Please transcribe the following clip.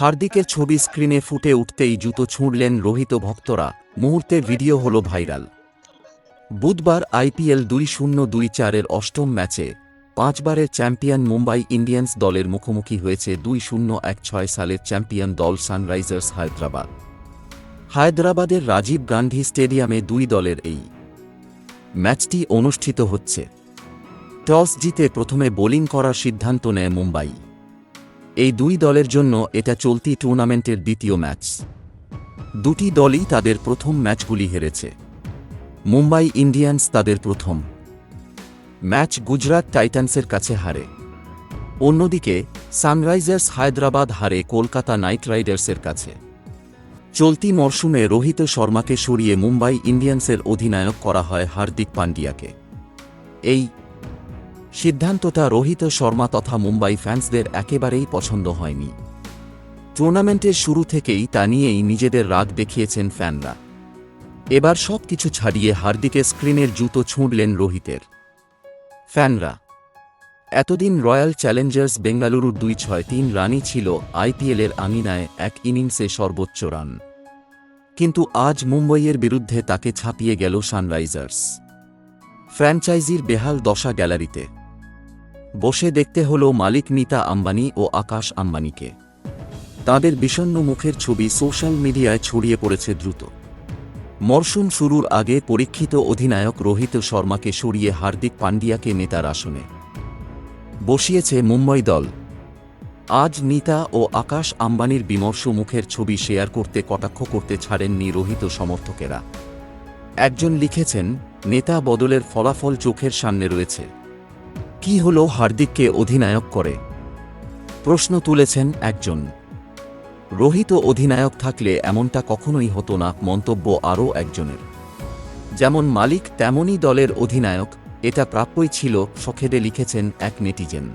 হার্দিকের ছবি স্ক্রিনে ফুটে উঠতেই জুতো ছুঁড়লেন রোহিত ভক্তরা। মুহূর্তে ভিডিও হল ভাইরাল। বুধবার আইপিএল দুই শূন্য দুই চারের অষ্টম ম্যাচে পাঁচবারের চ্যাম্পিয়ন মুম্বাই ইন্ডিয়ান্স দলের মুখোমুখি হয়েছে দুই শূন্য এক ছয় সালের চ্যাম্পিয়ন দল সানরাইজার্স হায়দ্রাবাদ। হায়দ্রাবাদের রাজীব গান্ধী স্টেডিয়ামে দুই দলের এই ম্যাচটি অনুষ্ঠিত হচ্ছে। টস জিতে প্রথমে বোলিং করার সিদ্ধান্ত নেয় মুম্বাই। এই দুই দলের জন্য এটা চলতি টুর্নামেন্টের দ্বিতীয় ম্যাচ। দুটি দলই তাদের প্রথম ম্যাচগুলি হেরেছে। মুম্বাই ইন্ডিয়ান্স তাদের প্রথম। ম্যাচ গুজরাট টাইটান্সের কাছে হারে। অন্যদিকে, সানরাইজার্স হায়দ্রাবাদ হারে কলকাতা নাইট রাইডার্সের কাছে। চলতি মরশুমে রোহিত শর্মাকে সরিয়ে মুম্বাই ইন্ডিয়ান্সের অধিনায়ক করা হয় হার্দিক পান্ডিয়াকে এই সিদ্ধান্তটা রোহিত শর্মা তথা মুম্বাই ফ্যান্সদের একেবারেই পছন্দ হয়নি। টুর্নামেন্টের শুরু থেকেই তা নিয়েই নিজেদের রাগ দেখিয়েছেন ফ্যানরা। এবার সব কিছু ছাড়িয়ে হার্দিকে স্ক্রিনের জুতো ছুঁড়লেন রোহিতের। ফ্যানরা, এতদিন রয়্যাল চ্যালেঞ্জার্স বেঙ্গালুরুর দুই ছয় তিন রানই ছিল আইপিএলের আঙিনায় এক ইনিংসে সর্বোচ্চ রান। কিন্তু আজ মুম্বইয়ের বিরুদ্ধে তাকে ছাপিয়ে গেল সানরাইজার্স। ফ্র্যাঞ্চাইজির বেহাল দশা গ্যালারিতে। বসে দেখতে হল মালিক নীতা আম্বানি ও আকাশ আম্বানিকে। তাদের বিষণ্ণ মুখের ছবি সোশ্যাল মিডিয়ায় ছড়িয়ে পড়েছে দ্রুত। মরশুম শুরুর আগে পরীক্ষিত অধিনায়ক রোহিত শর্মাকে সরিয়ে হার্দিক পান্ডিয়াকে নেতার আসনে। বসিয়েছে মুম্বই দল। আজ নীতা ও আকাশ আম্বানির বিমর্ষ মুখের ছবি শেয়ার করতে কটাক্ষ করতে ছাড়েননি রোহিত সমর্থকেরা। একজন লিখেছেন, নেতা বদলের ফলাফল চোখের সামনে রয়েছে। কি হল হার্দিককে অধিনায়ক করে? প্রশ্ন তুলেছেন একজন। রোহিত অধিনায়ক থাকলে এমনটা কখনোই হতো না, মন্তব্য আরও একজনের। যেমন মালিক, তেমনই দলের অধিনায়ক, এটা প্রাপ্যই ছিল সখেদে লিখেছেন এক নেটিজেন।